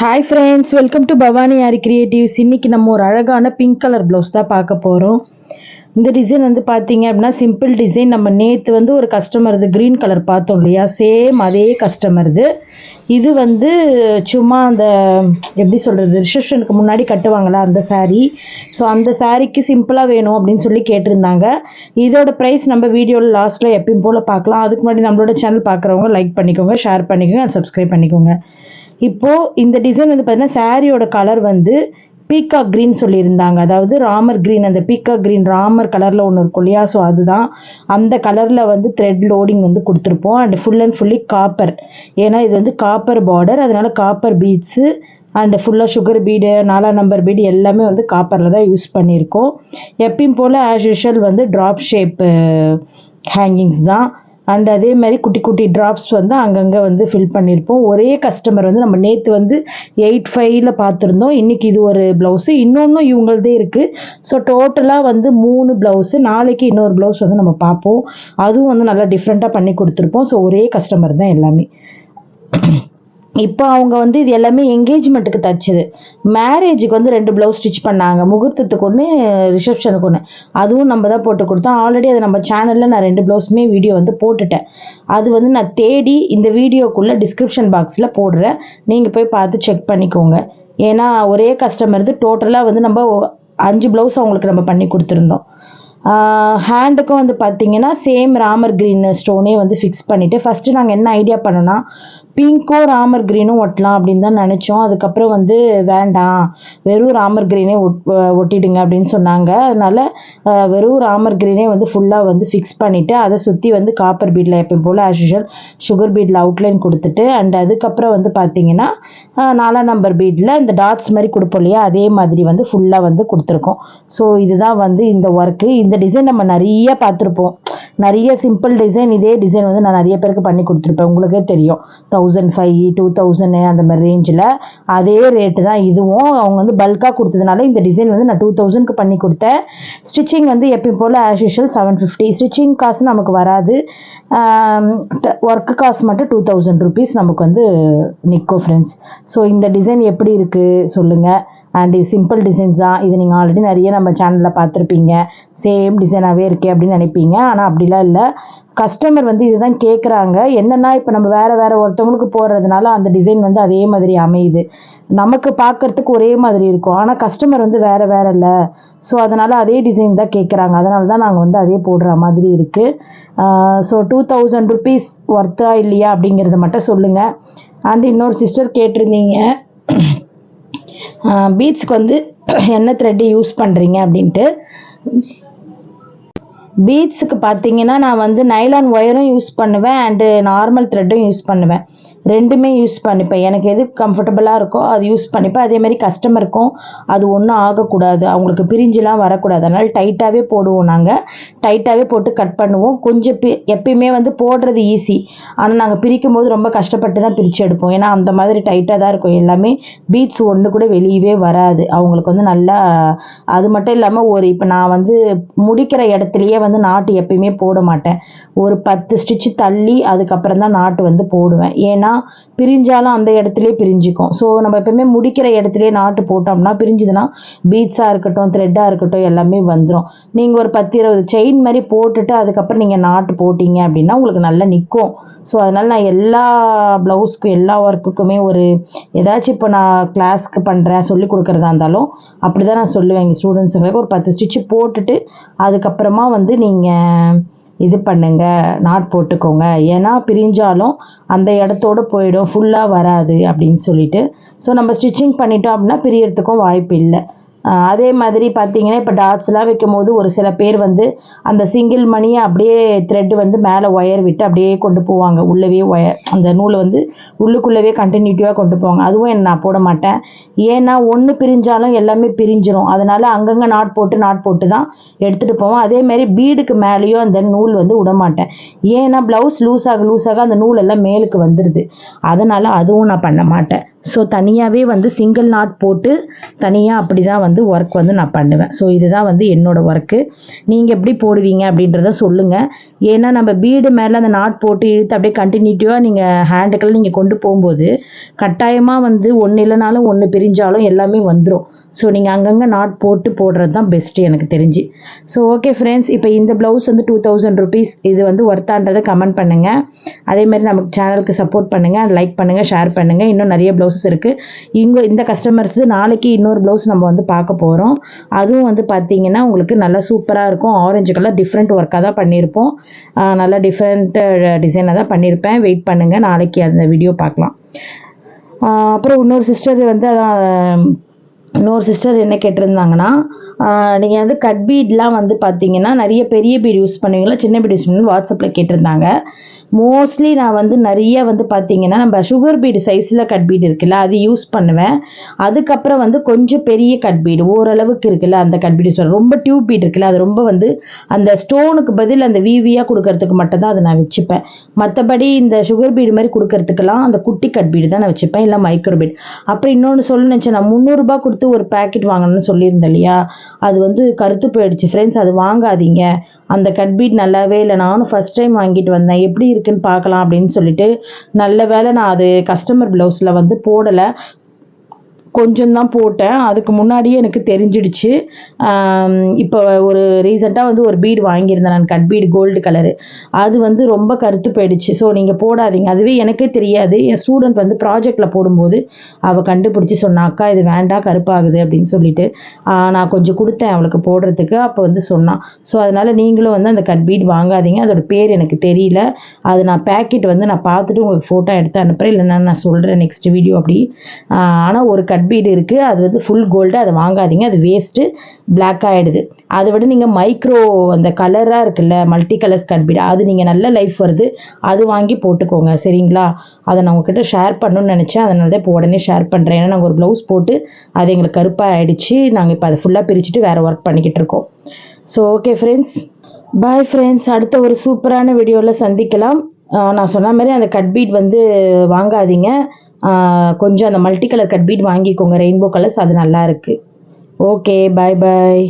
Hi friends welcome to Bhavani Aari creatives இன்றைக்கி நம்ம ஒரு அழகான பிங்க் கலர் ப்ளவுஸ் தான் பார்க்க போகிறோம் இந்த டிசைன் வந்து பார்த்தீங்க அப்படின்னா சிம்பிள் டிசைன் நம்ம நேற்று வந்து ஒரு கஸ்டமர் இது க்ரீன் கலர் பார்த்தோம் இல்லையா? சேம் அதே கஸ்டமர் இது இது வந்து சும்மா அந்த எப்படி சொல்கிறது ரிசப்ஷனுக்கு முன்னாடி கட்டுவாங்களா அந்த சாரீ ஸோ அந்த சாரீக்கு சிம்பிளாக வேணும் அப்படின்னு சொல்லி கேட்டிருந்தாங்க. இதோட ப்ரைஸ் நம்ம வீடியோவில் லாஸ்ட்டில் எப்பயும் போல் பார்க்கலாம். அதுக்கு முன்னாடி நம்மளோட சேனல் பார்க்குறவங்க லைக் பண்ணிக்கோங்க ஷேர் பண்ணிக்கோங்க சப்ஸ்கிரைப் பண்ணிக்கோங்க. இப்போது இந்த டிசைன் வந்து பார்த்தீங்கன்னா சாரியோட கலர் வந்து பீகாக் க்ரீன் சொல்லியிருந்தாங்க. அதாவது ராமர் க்ரீன் அந்த பீகாக் க்ரீன் ராமர் கலரில் ஒன்று இருக்கும் இல்லையா? ஸோ அதுதான். அந்த கலரில் வந்து த்ரெட் லோடிங் வந்து கொடுத்துருப்போம். And full and fully copper ஏன்னா இது வந்து காப்பர் பார்டர் அதனால் காப்பர் பீட்ஸு அண்ட் ஃபுல்லாக சுகர் பீடு நாலா நம்பர் பீடு எல்லாமே வந்து காப்பரில் தான் யூஸ் பண்ணியிருக்கோம். எப்பயும் போல் ஆஸ் யூஷுவல் வந்து ட்ராப் ஷேப்பு ஹேங்கிங்ஸ் தான். அண்ட் அதே மாதிரி குட்டி குட்டி ட்ராப்ஸ் வந்து அங்கங்கே வந்து ஃபில் பண்ணியிருப்போம் ஒரே கஸ்டமர் வந்து நம்ம நேற்று வந்து எயிட் ஃபைவ்ல பார்த்துருந்தோம். இன்றைக்கி இது ஒரு ப்ளவுஸு இன்னொன்றும் இவங்களதே இருக்குது ஸோ டோட்டலாக வந்து மூணு ப்ளவுஸு நாளைக்கு இன்னொரு ப்ளவுஸ் வந்து நம்ம பார்ப்போம். அதுவும் வந்து நல்லா டிஃப்ரெண்ட்டாக பண்ணி கொடுத்துருப்போம். ஸோ ஒரே கஸ்டமர் தான் எல்லாமே. இப்போ அவங்க வந்து இது எல்லாமே என்கேஜ்மெண்ட்டுக்கு தைச்சது. மேரேஜுக்கு வந்து ரெண்டு ப்ளவுஸ் ஸ்டிச் பண்ணாங்க. முகூர்த்தத்துக்கு ஒன்று ரிசப்ஷனுக்கு ஒன்று அதுவும் நம்ம தான் போட்டு கொடுத்தோம். ஆல்ரெடி அதை நம்ம சேனலில் நான் ரெண்டு ப்ளவுஸுமே வீடியோ வந்து போட்டுட்டேன். அது வந்து நான் தேடி இந்த வீடியோக்குள்ளே டிஸ்கிரிப்ஷன் பாக்ஸில் போடுறேன். நீங்கள் போய் பார்த்து செக் பண்ணிக்கோங்க. ஏன்னா ஒரே கஸ்டமர் இது டோட்டலாக வந்து நம்ம அஞ்சு ப்ளவுஸ் அவங்களுக்கு நம்ம பண்ணி கொடுத்துருந்தோம். ஹேண்டுக்கும் வந்து பார்த்தீங்கன்னா சேம் ராமர் க்ரீன் ஸ்டோனே வந்து ஃபிக்ஸ் பண்ணிவிட்டு ஃபஸ்ட்டு நாங்கள் என்ன ஐடியா பண்ணோன்னா பிங்க்கும் ராமர் க்ரீனும் ஒட்டலாம் அப்படின்னு தான் நினச்சோம். அதுக்கப்புறம் வந்து வேண்டாம். வெறும் ராமர் க்ரீனே ஒட் ஒட்டிடுங்க அப்படின்னு சொன்னாங்க. அதனால் வெறும் ராமர் க்ரீனே வந்து ஃபுல்லாக வந்து ஃபிக்ஸ் பண்ணிவிட்டு அதை சுற்றி வந்து காப்பர் பீடில் எப்பயும் போல் ஆஸ் யூஷுவல் சுகர் பீடில் அவுட்லைன் கொடுத்துட்டு அண்ட் அதுக்கப்புறம் வந்து பார்த்தீங்கன்னா நாலாம் நம்பர் பீடில் இந்த டாட்ஸ் மாதிரி கொடுப்போம் இல்லையா அதே மாதிரி வந்து ஃபுல்லாக வந்து கொடுத்துருக்கோம். ஸோ இதுதான் வந்து இந்த ஒர்க்கு இந்த டிசைன் நம்ம நிறைய பார்த்துருப்போம். நிறைய சிம்பிள் டிசைன் இதே டிசைன் வந்து நான் நிறைய பேருக்கு பண்ணி கொடுத்துருப்பேன். உங்களுக்கே தெரியும். தௌசண்ட் ஃபைவ் டூ தௌசண்ட் அந்த மாதிரி ரேஞ்சில் அதே ரேட்டு தான் இதுவும். அவங்க வந்து பல்காக கொடுத்ததுனால இந்த டிசைன் வந்து நான் டூ தௌசண்ட்க்கு பண்ணி கொடுத்தேன். ஸ்டிச்சிங் வந்து எப்பயும் போல் as usual seven fifty stitching காசு நமக்கு வராது. ஒர்க்கு காசு மட்டும் டூ தௌசண்ட் ருபீஸ் நமக்கு வந்து நிற்கும் ஃப்ரெண்ட்ஸ் ஸோ இந்த டிசைன் எப்படி இருக்குது சொல்லுங்கள் அண்ட் இது சிம்பிள் டிசைன்ஸ் தான் இது நீங்கள் ஆல்ரெடி நிறைய நம்ம சேனலில் பார்த்துருப்பீங்க. சேம் டிசைனாகவே இருக்கே அப்படின்னு நினைப்பீங்க. ஆனால் அப்படிலாம் இல்லை. கஸ்டமர் வந்து இதுதான் கேட்குறாங்க என்னென்னா இப்போ நம்ம வேறு வேறு ஒருத்தவங்களுக்கு போடுறதுனால அந்த டிசைன் வந்து அதே மாதிரி அமையுது. நமக்கு பார்க்கறதுக்கு ஒரே மாதிரி இருக்கும். ஆனால் கஸ்டமர் வந்து வேறு வேறு இல்லை. ஸோ அதனால் அதே டிசைன் தான் கேட்குறாங்க அதனால தான் நாங்கள் வந்து அதே போடுற மாதிரி இருக்குது ஸோ டூ தௌசண்ட் ருபீஸ் ஒர்த்தா இல்லையா அப்படிங்கிறத மட்டும் சொல்லுங்கள் அண்ட் இன்னொரு சிஸ்டர் கேட்டிருந்தீங்க. பீட்ஸ்க்கு வந்து என்ன த்ரெட்டு யூஸ் பண்ணுறீங்க அப்படின்ட்டு. பீட்ஸுக்கு பார்த்தீங்கன்னா நான் வந்து நைலான் ஒயரும் யூஸ் பண்ணுவேன் அண்டு நார்மல் த்ரெட்டும் யூஸ் பண்ணுவேன். ரெண்டுமே யூஸ் பண்ணிப்பேன். எனக்கு எது கம்ஃபர்டபுளாக இருக்கோ அது யூஸ் பண்ணிப்பேன். அதே மாதிரி கஸ்டமருக்கும் அது ஒன்றும் ஆகக்கூடாது. அவங்களுக்கு பிரிஞ்சுலாம் வரக்கூடாது. அதனால் டைட்டாகவே போடுவோம் நாங்கள் டைட்டாகவே போட்டு கட் பண்ணுவோம். கொஞ்சம் பி எப்பயுமே வந்து போடுறது ஈஸி ஆனால் நாங்கள் பிரிக்கும் போது ரொம்ப கஷ்டப்பட்டு தான் பிரித்து எடுப்போம். ஏன்னா அந்த மாதிரி டைட்டாக தான் இருக்கும். எல்லாமே பீட்ஸ் ஒன்று கூட வெளியவே வராது. அவங்களுக்கு வந்து நல்லா அது மட்டும் இல்லாமல் ஒரு இப்போ நான் வந்து முடிக்கிற இடத்துலையே வந்து நாட்டு எப்பயுமே போட மாட்டேன். ஒரு பத்து ஸ்டிச்சு தள்ளி அதுக்கப்புறம் தான் நாட்டு வந்து போடுவேன். ஏன்னா பிரிஞ்சாலும் அந்த இடத்துலயே பிரிஞ்சுக்கும். ஸோ நம்ம எப்பவுமே முடிக்கிற இடத்துலயே நாட்டு போட்டோம்னா பிரிஞ்சுதுன்னா பீட்ஸாக இருக்கட்டும் த்ரெட்டாக இருக்கட்டும் எல்லாமே வந்துடும் நீங்கள் ஒரு பத்து இருபது செயின் மாதிரி போட்டுட்டு அதுக்கப்புறம் நீங்கள் நாட்டு போட்டிங்க அப்படின்னா உங்களுக்கு நல்லா நிற்கும் ஸோ அதனால் நான் எல்லா ப்ளவுஸ்க்கும் எல்லா ஒர்க்குக்குமே ஒரு ஏதாச்சும் இப்போ நான் கிளாஸ்க்கு பண்ணுறேன் சொல்லி கொடுக்குறதா இருந்தாலும் அப்படி தான் நான் சொல்லுவேன். எங்கள் ஸ்டூடெண்ட்ஸுங்களுக்கு ஒரு பத்து ஸ்டிச்சு போட்டுட்டு அதுக்கப்புறமா வந்து நீங்கள் இது பண்ணுங்க நாட் போட்டுக்கோங்க. ஏன்னா பிரிஞ்சாலும் அந்த இடத்தோட போயிடும் ஃபுல்லாக வராது அப்படின்னு சொல்லிட்டு. ஸோ நம்ம ஸ்டிச்சிங் பண்ணிட்டோம் அப்படின்னா பிரியறதுக்கும் வாய்ப்பு இல்லை. அதே மாதிரி பார்த்தீங்கன்னா இப்போ டாட்ஸ்லாம் வைக்கும் போது ஒரு சில பேர் வந்து அந்த சிங்கிள் மணியை அப்படியே த்ரெட்டு வந்து மேலே ஒயர் விட்டு அப்படியே கொண்டு போவாங்க. உள்ளவே ஒயர் அந்த நூலை வந்து உள்ளுக்குள்ளவே கண்டினியூட்டிவாக கொண்டு போவாங்க. அதுவும் என்ன நான் போட மாட்டேன். ஏன்னா ஒன்று பிரிஞ்சாலும் எல்லாமே பிரிஞ்சிரும். அதனால் அங்கங்கே நாட் போட்டு நாட் போட்டு தான் எடுத்துகிட்டு போவோம். அதேமாரி பீடுக்கு மேலேயும் அந்த நூல் வந்து விட மாட்டேன். ஏன்னா ப்ளவுஸ் லூஸாக லூஸாக அந்த நூல் எல்லாம் மேலுக்கு வந்துடுது அதனால் அதுவும் நான் பண்ண மாட்டேன். ஸோ தனியாகவே வந்து சிங்கிள் நாட் போட்டு தனியாக அப்படி தான் வந்து ஒர்க் வந்து நான் பண்ணுவேன். ஸோ இதுதான் வந்து என்னோடய ஒர்க்கு நீங்கள் எப்படி போடுவீங்க அப்படின்றத சொல்லுங்கள் ஏன்னா நம்ம பீடு மேலே அந்த நாட் போட்டு இழுத்து அப்படியே கண்டினியூட்டிவாக நீங்கள் ஹேண்டுக்கெல்லாம் நீங்கள் கொண்டு போகும்போது கட்டாயமாக வந்து ஒன்று இல்லைனாலும் ஒன்று பிரிஞ்சாலும் எல்லாமே வந்துடும் ஸோ நீங்கள் அங்கங்கே நாட் போட்டு போடுறது தான் பெஸ்ட்டு எனக்கு தெரிஞ்சு. ஸோ ஓகே ஃப்ரெண்ட்ஸ் இப்போ இந்த ப்ளவுஸ் வந்து டூ தௌசண்ட் ருபீஸ் இது வந்து ஒர்த்தான்றதை கமெண்ட் பண்ணுங்கள் அதேமாதிரி நமக்கு சேனலுக்கு சப்போர்ட் பண்ணுங்கள் லைக் பண்ணுங்கள் ஷேர் பண்ணுங்கள் இன்னும் நிறைய ப்ளவுஸஸ் இருக்குது இங்கே இந்த கஸ்டமர்ஸ் நாளைக்கு இன்னொரு ப்ளவுஸ் நம்ம வந்து பார்க்க போகிறோம் அதுவும் வந்து பார்த்தீங்கன்னா உங்களுக்கு நல்லா சூப்பராக இருக்கும். ஆரஞ்சு கலர் டிஃப்ரெண்ட் ஒர்க்காக தான் பண்ணியிருப்போம். நல்லா டிஃப்ரெண்ட் டிசைனாக தான் பண்ணியிருப்பேன். வெயிட் பண்ணுங்கள் நாளைக்கு அந்த வீடியோ பார்க்கலாம். அப்புறம் இன்னொரு சிஸ்டர் வந்து அதான் இன்னொரு சிஸ்டர் என்ன கேட்டிருந்தாங்கன்னா நீங்கள் வந்து கட் பீட்லாம் வந்து பார்த்தீங்கன்னா நிறைய பெரிய பீட் யூஸ் பண்ணுவீங்களா சின்ன பீட் யூஸ் பண்ணுவீங்க வாட்ஸ்அப்பில் கேட்டிருந்தாங்க. மோஸ்ட்லி நான் வந்து நிறைய வந்து பார்த்தீங்கன்னா நம்ம சுகர் பீடு சைஸில் கட் பீடு இருக்குல்ல அது யூஸ் பண்ணுவேன். அதுக்கப்புறம் வந்து கொஞ்சம் பெரிய கட் பீடு ஓரளவுக்கு இருக்குல்ல அந்த கட் பீடு சொல்கிறேன் ரொம்ப டியூப் பீட் இருக்குல்ல அது ரொம்ப வந்து அந்த ஸ்டோனுக்கு பதில் அந்த விவியாக கொடுக்கறதுக்கு மட்டும்தான் அதை நான் வச்சுப்பேன். மற்றபடி இந்த சுகர் பீடு மாதிரி கொடுக்கறதுக்கெல்லாம் அந்த குட்டி கட் பீடு தான் நான் வச்சுப்பேன் இல்லை மைக்ரோ பீட் அப்புறம் இன்னொன்று சொல்ல நினச்சேன் நான் முந்நூறுரூபா கொடுத்து ஒரு பேக்கெட் வாங்கணும்னு சொல்லியிருந்தேன் இல்லையா? அது வந்து கருத்து போயிடுச்சு. ஃப்ரெண்ட்ஸ் அது வாங்காதீங்க. அந்த கட் பீட் நல்லாவே இல்லை. நானும் ஃபஸ்ட் டைம் வாங்கிட்டு வந்தேன். எப்படி இருக்குன்னு பார்க்கலாம் அப்படின்னு சொல்லிட்டு நல்ல வேளை நான் அது கஸ்டமர் ப்ளவுஸில் வந்து போடலை. கொஞ்சம் தான் போட்டேன். அதுக்கு முன்னாடியே எனக்கு தெரிஞ்சிடுச்சு. இப்போ ஒரு ரீசெண்டாக வந்து ஒரு பீடு வாங்கியிருந்தேன் நான். கட் பீடு கோல்டு கலரு அது வந்து ரொம்ப கருத்து போயிடுச்சு. ஸோ நீங்கள் போடாதீங்க. அதுவே எனக்கே தெரியாது. என் ஸ்டூடெண்ட் வந்து ப்ராஜெக்டில் போடும்போது அவள் கண்டுபிடிச்சி சொன்னா அக்கா இது வேண்டாம் கருப்பாகுது அப்படின்னு சொல்லிட்டு நான் கொஞ்சம் கொடுத்தேன் அவளுக்கு போடுறதுக்கு. அப்போ வந்து சொன்னான் ஸோ அதனால் நீங்களும் வந்து அந்த கட் பீட் வாங்காதீங்க. அதோட பேர் எனக்கு தெரியல. அது நான் பேக்கெட் வந்து நான் பார்த்துட்டு உங்களுக்கு ஃபோட்டோ எடுத்து அனுப்புகிறேன் இல்லைன்னா நான் சொல்கிறேன் நெக்ஸ்ட் வீடியோ அப்படி. ஆனால் ஒரு கட் பீடு இருக்குது அது வந்து ஃபுல் கோல்டு அதை வாங்காதீங்க. அது வேஸ்ட்டு பிளாக் ஆகிடுது அதை விட நீங்கள் மைக்ரோ அந்த கலராக இருக்குல்ல மல்டி கலர்ஸ் கட் பீடு அது நீங்கள் நல்ல லைஃப் வருது. அது வாங்கி போட்டுக்கோங்க. சரிங்களா? அதை நான் உங்ககிட்ட ஷேர் பண்ணணும்னு நினச்சேன். அதனால தான் இப்போ உடனே ஷேர் பண்ணுறேன் ஏன்னா நாங்கள் ஒரு ப்ளவுஸ் போட்டு அது எங்களுக்கு கருப்பாக ஆகிடுச்சு நாங்கள் இப்போ அதை ஃபுல்லாக பிரிச்சுட்டு வேறு ஒர்க் பண்ணிக்கிட்டு இருக்கோம். So okay friends bye friends அடுத்த ஒரு சூப்பரான வீடியோவில் சந்திக்கலாம். நான் சொன்ன மாதிரி அந்த கட் பீட் வந்து வாங்காதீங்க. கொஞ்சம் அந்த மல்டி கலர் கட் பீட் வாங்கிக்கோங்க. ரெயின்போ கலர்ஸ் அது நல்லா இருக்குது ஓகே பாய் பாய்